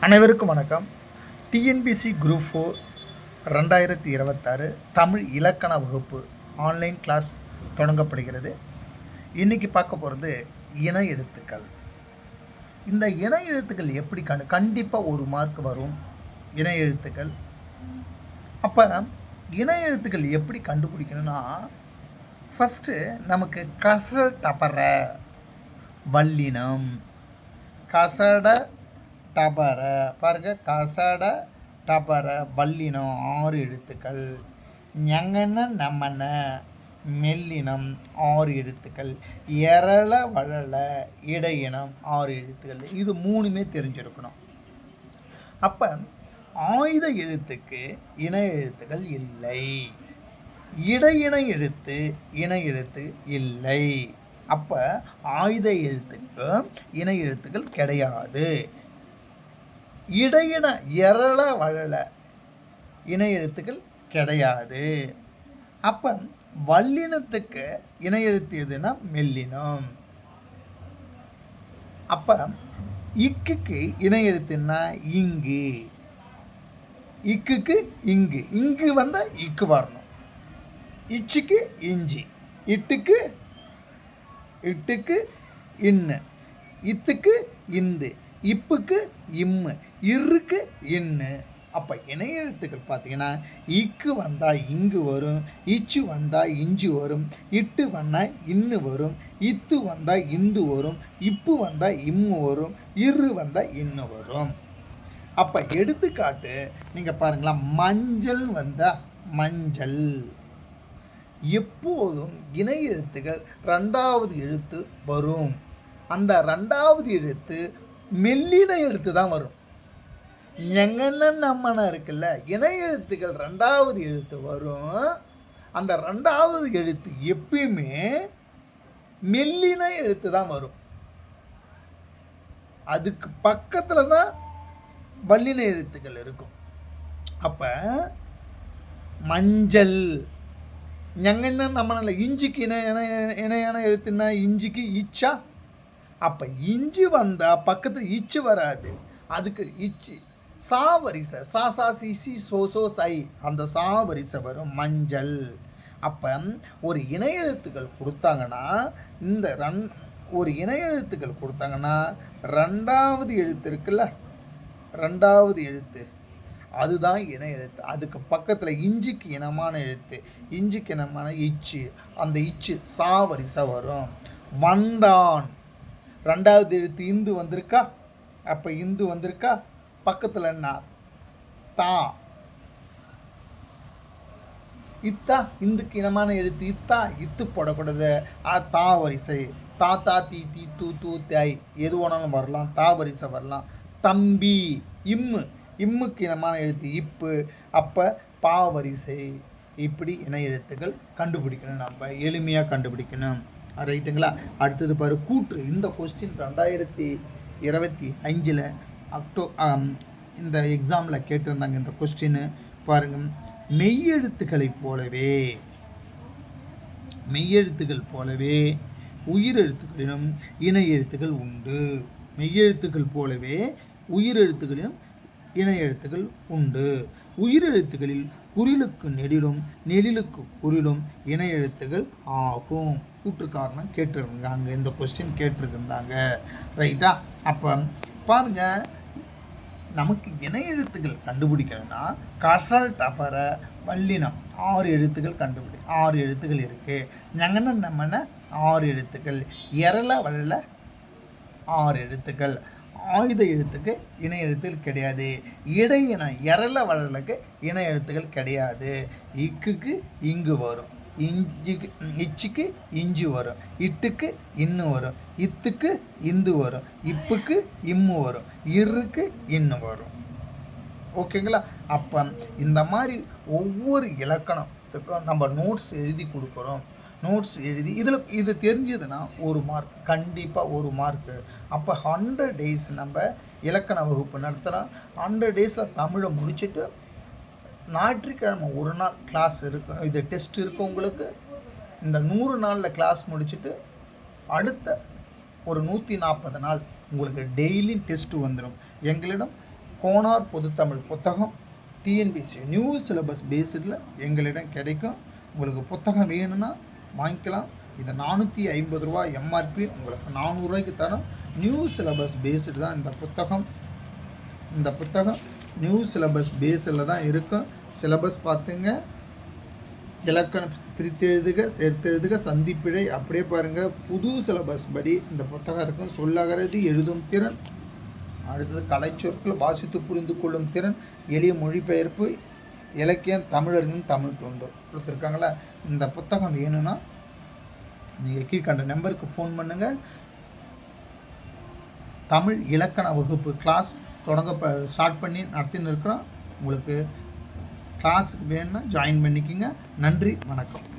அனைவருக்கும் வணக்கம். TNPSC group four ரெண்டாயிரத்தி இருபத்தாறு தமிழ் இலக்கண வகுப்பு ஆன்லைன் கிளாஸ் தொடங்கப்படுகிறது. இன்றைக்கி பார்க்க போகிறது இணை எழுத்துக்கள். இந்த இணை எழுத்துக்கள் எப்படி கண் கண்டிப்பாக ஒரு மார்க் வரும். இணை எழுத்துக்கள். அப்போ இணை எழுத்துக்கள் எப்படி கண்டுபிடிக்கணும்னா ஃபஸ்ட்டு நமக்கு கசர டபர வல்லினம். கசட டபர. பாருங்கள் கசட டபர பல்லினம் ஆறு எழுத்துக்கள். ஞங்கன நம்மன மெல்லினம் ஆறு எழுத்துக்கள். எரள வளல இடையினம் ஆறு எழுத்துக்கள். இது மூணுமே தெரிஞ்சிருக்கணும். அப்போ ஆயுத எழுத்துக்கு இணை எழுத்துக்கள் இல்லை. இடையின எழுத்து இணை எழுத்து இல்லை. அப்போ ஆயுத எழுத்துக்கு இணை எழுத்துக்கள் கிடையாது. இடையின எரள வழல. இணை எழுத்துக்கள் கிடையாது. அப்போ வல்லினத்துக்கு இணை எழுத்து எதுனா மெல்லினம். அப்போ இக்குக்கு இணை எழுத்துன்னா இங்கு. இக்குக்கு இங்கு. இங்கு வந்தால் இக்கு வரணும். இச்சுக்கு இஞ்சி. இட்டுக்கு இட்டுக்கு இன்னு. இத்துக்கு இந்து. இப்புக்கு இம்மு இருக்கு இன்னு. அப்போ இணையெழுத்துக்கள் பார்த்தீங்கன்னா இக்கு வந்தால் இங்கு வரும் இச்சு வந்தால் இஞ்சு வரும் இட்டு வந்தால் இன்னு வரும் இத்து வந்தால் இந்து வரும் இப்பு வந்தால் இம்மு வரும் இரு வந்தால் இன்னு வரும். அப்போ எடுத்துக்காட்டு நீங்கள் பாருங்களா மஞ்சள் வந்தால் மஞ்சள். எப்போதும் இணை எழுத்துகள் ரெண்டாவது எழுத்து வரும். அந்த ரெண்டாவது எழுத்து மெல்லின எழுத்து தான் வரும். எங்கன்னு நம்மனா இருக்குல்ல இணை எழுத்துக்கள் ரெண்டாவது எழுத்து வரும். அந்த ரெண்டாவது எழுத்து எப்பயுமே மெல்லின எழுத்து தான் வரும். அதுக்கு பக்கத்தில் தான் வல்லின எழுத்துக்கள் இருக்கும். அப்போ மஞ்சள் ஞங்கன்னா நம்மளால இஞ்சிக்கு இணை இணையான எழுத்துன்னா இஞ்சிக்கு இச்சா அப்போ இஞ்சி வந்தால் பக்கத்தில் இச்சு வராது. அதுக்கு இச்சு. சா வரிசை. சா சா சி சி சோ சோ சை. அந்த சா வரிசை வரும். மஞ்சள். அப்போ ஒரு இணையெழுத்துக்கள் கொடுத்தாங்கன்னா இந்த ரன் ஒரு இணையெழுத்துக்கள் கொடுத்தாங்கன்னா ரெண்டாவது எழுத்து இருக்குல்ல? ரெண்டாவது எழுத்து. அதுதான் இன எழுத்து. அதுக்கு பக்கத்தில் இஞ்சிக்கு இனமான எழுத்து. இஞ்சிக்கு இனமான இச்சு. அந்த இச்சு சா வரிசை வரும். வந்தான் ரெண்டாவது எழுத்து இந்து வந்திருக்கா? அப்போ இந்து வந்திருக்கா? பக்கத்தில் என்ன? தா. இத்தா இந்துக்கு இனமான எழுத்து இத்தா இத்து போடக்கூடாது. ஆ தா வரிசை. தா தா தீ தீ தூ தூ தாய் எது வேணாலும் வரலாம். தா வரிசை வரலாம். தம்பி இம்மு. இம்முக்கு இனமான எழுத்து இப்பு. அப்போ பா வரிசை. இப்படி இணை எழுத்துக்கள் கண்டுபிடிக்கணும் நம்ம. எளிமையாக கண்டுபிடிக்கணும். ரைட்டுங்களா அடுத்தது பாரு கூற்று. இந்த கொஸ்டின் ரெண்டாயிரத்தி இருபத்தி அஞ்சில் அக்டோ இந்த எக்ஸாமில் கேட்டிருந்தாங்க இந்த கொஸ்டின் பாருங்க. மெய்யெழுத்துக்களைப் போலவே மெய்யெழுத்துக்கள் போலவே உயிரெழுத்துக்களிலும் இணை எழுத்துக்கள் உண்டு. மெய்யெழுத்துக்கள் போலவே உயிரெழுத்துக்களிலும் இணை உண்டு. உயிரெழுத்துக்களில் குறிலுக்கு நெடிலும் நெடிலுக்கு குறிலும் இணை எழுத்துகள் ஆகும். கூற்று காரணம் கேட்டிருந்தாங்க. இந்த கொஸ்டின் கேட்டிருந்தாங்க. ரைட்டா அப்போ பாருங்க. நமக்கு இணை எழுத்துக்கள் கண்டுபிடிக்கணும்னா கசல் டபர வல்லினம் ஆறு எழுத்துக்கள் கண்டுபிடி ஆறு எழுத்துக்கள் இருக்குது ஞங்கன நம்மன ஆறு எழுத்துக்கள் எரல வழல ஆறு எழுத்துக்கள். ஆயுத எழுத்துக்கு இணை எழுத்துக்கள் கிடையாது. இடை இன எரல வழலுக்கு இணை எழுத்துக்கள் கிடையாது. இக்குக்கு இங்கு வரும். இஞ்சிக்கு இச்சுக்கு இஞ்சி வரும். இட்டுக்கு இன்னு வரும். இத்துக்கு இந்து வரும். இப்புக்கு இம்மு வரும். இருக்கு இன்னு வரும். ஓகேங்களா? அப்போ இந்த மாதிரி ஒவ்வொரு இலக்கணத்துக்கும் நம்ம நோட்ஸ் எழுதி கொடுக்குறோம். நோட்ஸ் எழுதி இதில் இது தெரிஞ்சதுன்னா ஒரு மார்க் கண்டிப்பாக ஒரு மார்க்கு அப்போ ஹண்ட்ரட் டேஸ் நம்ம இலக்கண வகுப்பு நடத்துகிறோம் ஹண்ட்ரட் டேஸில் தமிழை முடிச்சுட்டு ஞாயிற்றுக்கிழமை ஒரு நாள் கிளாஸ் இருக்கும் இது டெஸ்ட் இருக்கும் உங்களுக்கு. இந்த நூறு நாளில் கிளாஸ் முடிச்சுட்டு அடுத்த ஒரு நூற்றி நாற்பது நாள் உங்களுக்கு டெய்லியும் டெஸ்ட்டு வந்துடும் எங்களிடம் கோனார் பொதுத்தமிழ் புத்தகம் டிஎன்பிசி நியூ சிலபஸ் பேஸ்டில் எங்களிடம் கிடைக்கும். உங்களுக்கு புத்தகம் வேணும்னா வாங்கிக்கலாம். இந்த நானூற்றி ஐம்பது ரூபா எம்ஆர்பி உங்களுக்கு நானூறுரூவாய்க்கு தரோம். நியூ சிலபஸ் பேஸ்டு தான் இந்த புத்தகம். இந்த புத்தகம் நியூ சிலபஸ் பேஸில் தான் இருக்கும். சிலபஸ் பார்த்துங்க. இலக்கணம் பிரித்து எழுதுக சேர்த்து எழுதுக சந்திப்பிழை. அப்படியே பாருங்கள் புது சிலபஸ் படி இந்த புத்தகம் இருக்கும். சொல்லகிறது எழுதும் திறன். அடுத்தது கலைச்சொற்கள் வாசித்து புரிந்து கொள்ளும் திறன். எளிய மொழிபெயர்ப்பு. இலக்கியம் தமிழர்களின் தமிழ் தொண்டு. கொடுத்துருக்காங்களா இந்த புத்தகம் வேணும்னா நீங்கள் கீழ்கண்ட நம்பருக்கு ஃபோன் பண்ணுங்கள் தமிழ் இலக்கண வகுப்பு கிளாஸ் தொடங்க ஸ்டார்ட் பண்ணி நடத்தின்னு இருக்கிறோம். உங்களுக்கு கிளாஸுக்கு வேணும்னா ஜாயின் பண்ணிக்கோங்க. நன்றி வணக்கம்.